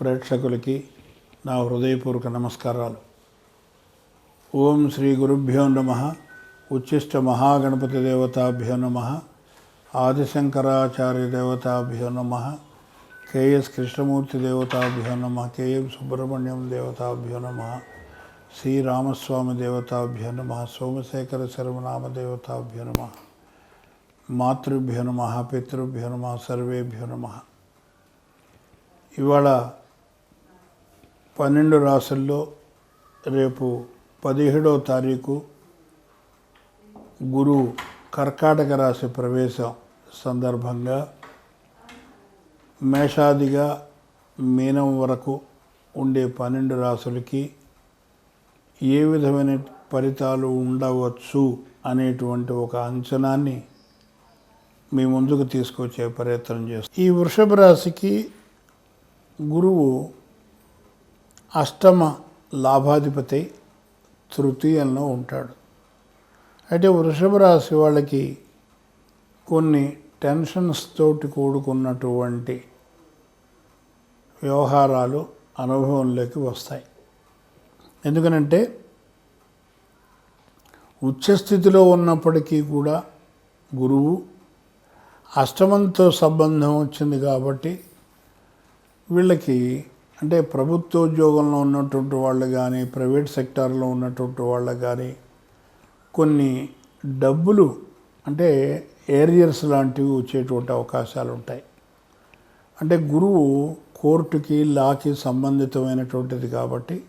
ప్రేక్షకులకి నా హృదయపూర్వక నమస్కారాలు. ఓం శ్రీ గురుభ్యో నమ ఉచ్చిష్ట మహాగణపతి దేవతాభ్యో నమ ఆదిశంకరాచార్య దేవతాభ్యో నమ కేఎస్ కృష్ణమూర్తి దేవతాభ్యో నమ కేఎం సుబ్రహ్మణ్యం దేవతాభ్యో నమ శ్రీరామస్వామి దేవతాభ్యో నమ సోమశేఖర శర్మనామ దేవతాభ్యో నమ మాతృభ్యో నమ పితృభ్యో నమ సర్వేభ్యో నమ. ఇవాళ పన్నెండు రాసుల్లో రేపు పదిహేడవ తారీఖు గురువు కర్కాటక రాశి ప్రవేశం సందర్భంగా మేషాదిగా మీనం వరకు ఉండే పన్నెండు రాసులకి ఏ విధమైన ఫలితాలు ఉండవచ్చు అనేటువంటి ఒక అంచనాన్ని మీ ముందుకు తీసుకొచ్చే ప్రయత్నం చేస్తాం. ఈ వృషభ రాశికి గురువు అష్టమ లాభాధిపతి తృతీయంలో ఉంటాడు. అయితే వృషభ రాశి వాళ్ళకి కొన్ని టెన్షన్స్ తోటి కూడుకున్నటువంటి వ్యవహారాలు అనుభవంలోకి వస్తాయి. ఎందుకనంటే ఉచ్చస్థితిలో ఉన్నప్పటికీ కూడా గురువు అష్టమంతో సంబంధం వచ్చింది కాబట్టి వీళ్ళకి అంటే ప్రభుత్వ ఉద్యోగంలో ఉన్నటువంటి వాళ్ళు కానీ ప్రైవేట్ సెక్టార్లో ఉన్నటువంటి వాళ్ళు కానీ కొన్ని డబ్బులు అంటే ఏరియర్స్ లాంటివి వచ్చేటువంటి అవకాశాలు ఉంటాయి. అంటే గురువు కోర్టుకి లాకి సంబంధితమైనటువంటిది కాబట్టి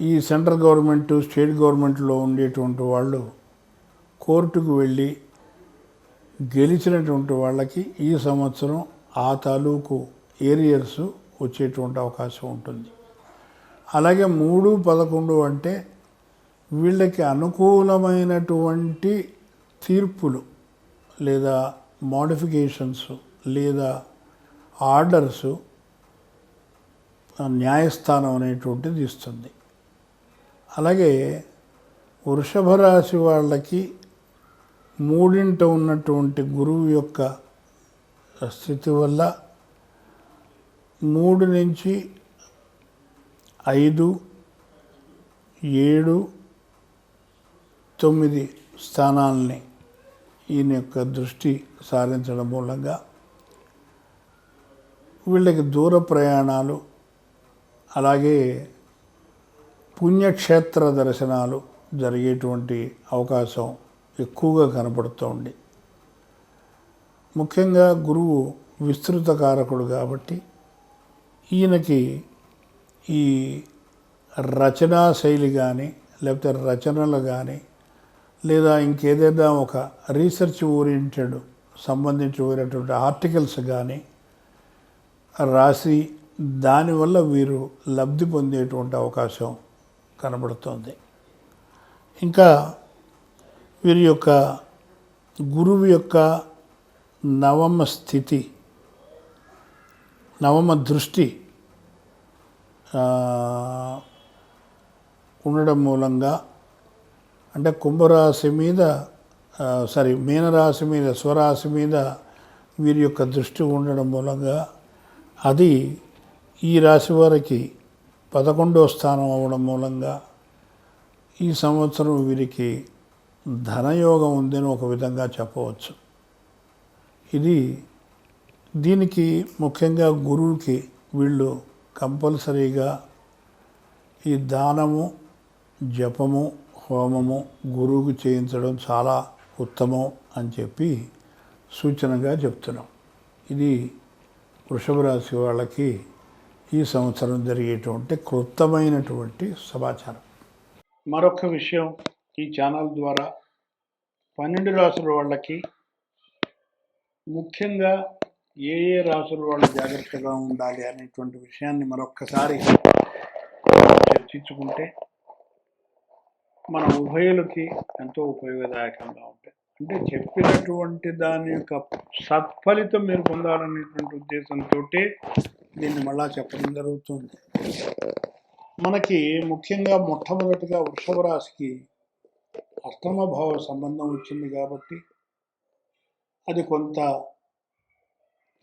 ఈ సెంట్రల్ గవర్నమెంట్ స్టేట్ గవర్నమెంట్లో ఉండేటువంటి వాళ్ళు కోర్టుకు వెళ్ళి గెలిచినటువంటి వాళ్ళకి ఈ సంవత్సరం ఆ తాలూకు ఏరియర్స్ వచ్చేటువంటి అవకాశం ఉంటుంది. అలాగే మూడు పదకొండు అంటే వీళ్ళకి అనుకూలమైనటువంటి తీర్పులు లేదా మోడిఫికేషన్స్ లేదా ఆర్డర్స్ న్యాయస్థానం అనేటువంటిది ఇస్తుంది. అలాగే వృషభ రాశి వాళ్ళకి మూడింట ఉన్నటువంటి గురువు యొక్క స్థితి వల్ల మూడు నుంచి ఐదు ఏడు తొమ్మిది స్థానాలని ఈయన యొక్క దృష్టి సారించడం మూలంగా వీళ్ళకి దూర ప్రయాణాలు అలాగే పుణ్యక్షేత్ర దర్శనాలు జరిగేటువంటి అవకాశం ఎక్కువగా కనపడుతోంది ముఖ్యంగా గురువు విస్తృత కారకుడు కాబట్టి ఈయనకి ఈ రచనా శైలి కానీ లేకపోతే రచనలు కానీ లేదా ఇంకేదైనా ఒక రీసెర్చ్ ఓరియంటెడ్ సంబంధించినటువంటి ఆర్టికల్స్ కానీ రాసి దానివల్ల వీరు లబ్ధి పొందేటువంటి అవకాశం కనబడుతోంది. ఇంకా వీరి యొక్క గురువు యొక్క నవమ స్థితి నవమ దృష్టి ఉండడం మూలంగా అంటే కుంభరాశి మీద సారీ మీనరాశి మీద స్వరాశి మీద వీరి యొక్క దృష్టి ఉండడం మూలంగా అది ఈ రాశి వారికి పదకొండో స్థానం అవ్వడం మూలంగా ఈ సంవత్సరం వీరికి ధనయోగం ఉందని ఒక విధంగా చెప్పవచ్చు. ఇది దీనికి ముఖ్యంగా గురువుకి వీళ్ళు కంపల్సరీగా ఈ దానము జపము హోమము గురువుకు చేయించడం చాలా ఉత్తమం అని చెప్పి సూచనగా చెప్తున్నాం. ఇది వృషభ రాశి వాళ్ళకి ఈ సంవత్సరం జరిగేటువంటి క్లుప్తమైనటువంటి సమాచారం. మరొక విషయం ఈ ఛానల్ ద్వారా పన్నెండు రాసుల వాళ్ళకి ముఖ్యంగా ఏ ఏ రాసుల వాళ్ళు జాగ్రత్తగా ఉండాలి అనేటువంటి విషయాన్ని మరొక్కసారి చర్చించుకుంటే మన ఉభయులకి ఎంతో ఉపయోగదాయకంగా ఉంటాయి. అంటే చెప్పినటువంటి దాని యొక్క సత్ఫలితం మీరు పొందాలనేటువంటి ఉద్దేశంతో దీన్ని మళ్ళా చెప్పడం జరుగుతుంది. మనకి ముఖ్యంగా మొట్టమొదటిగా వృషభ రాశికి అష్టమభావ సంబంధం వచ్చింది కాబట్టి అది కొంత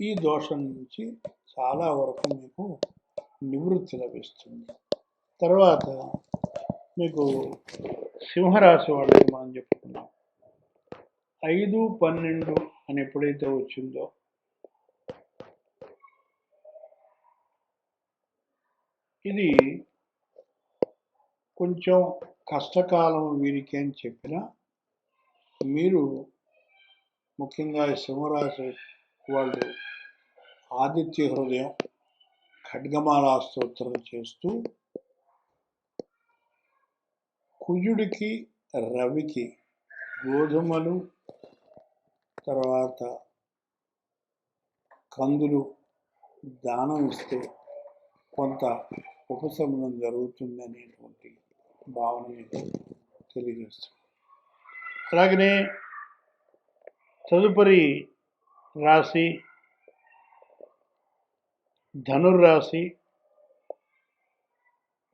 ఈ దోషం నుంచి చాలా వరకు మీకు నివృత్తి లభిస్తుంది. తర్వాత మీకు సింహరాశి వాళ్ళకి మనం చెప్పుకున్నాం ఐదు పన్నెండు అని ఎప్పుడైతే వచ్చిందో ఇది కొంచెం కష్టకాలం వీరికి అని చెప్పిన మీరు ముఖ్యంగా ఈ సింహరాశి వాళ్ళు ఆదిత్య హృదయం ఖడ్గమాలా స్తోత్రం చేస్తూ కుజుడికి రవికి గోధుమలు తర్వాత కందులు దానం ఇస్తే కొంత ఉపశమనం జరుగుతుంది అనేటువంటి భావన మీకు తెలియజేస్తుంది అలాగనే తదుపరి రాశి ధనుర్రాశి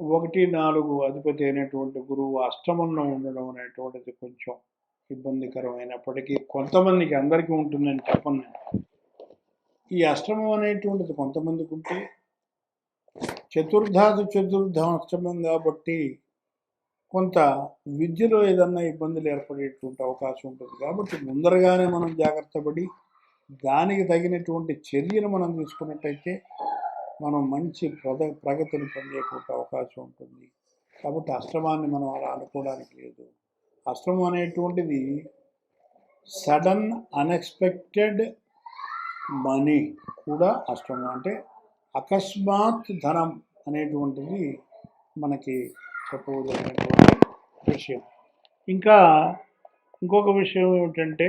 ఒకటి నాలుగు అధిపతి అయినటువంటి గురువు అష్టమంలో ఉండడం అనేటువంటిది కొంచెం ఇబ్బందికరమైనప్పటికీ కొంతమందికి అందరికీ ఉంటుందని చెప్పను. నేను ఈ అష్టమం అనేటువంటిది కొంతమందికి ఉంటే చతుర్థాది చతుర్థం అష్టమం కాబట్టి కొంత విద్యలో ఏదన్నా ఇబ్బందులు ఏర్పడేటువంటి అవకాశం ఉంటుంది. కాబట్టి ముందరగానే మనం జాగ్రత్త పడి దానికి తగినటువంటి చర్యలు మనం తీసుకున్నట్టయితే మనం మంచి ప్రద ప్రగతిని పొందేటువంటి అవకాశం ఉంటుంది. కాబట్టి అశ్రమాన్ని మనం అలా అనుకోవడానికి లేదు. అశ్రమం అనేటువంటిది సడన్ అన్ఎక్స్పెక్టెడ్ మనీ కూడా అష్టమం అంటే అకస్మాత్ ధనం అనేటువంటిది మనకి చెప్పవలసినటువంటి విషయం. ఇంకా ఇంకొక విషయం ఏమిటంటే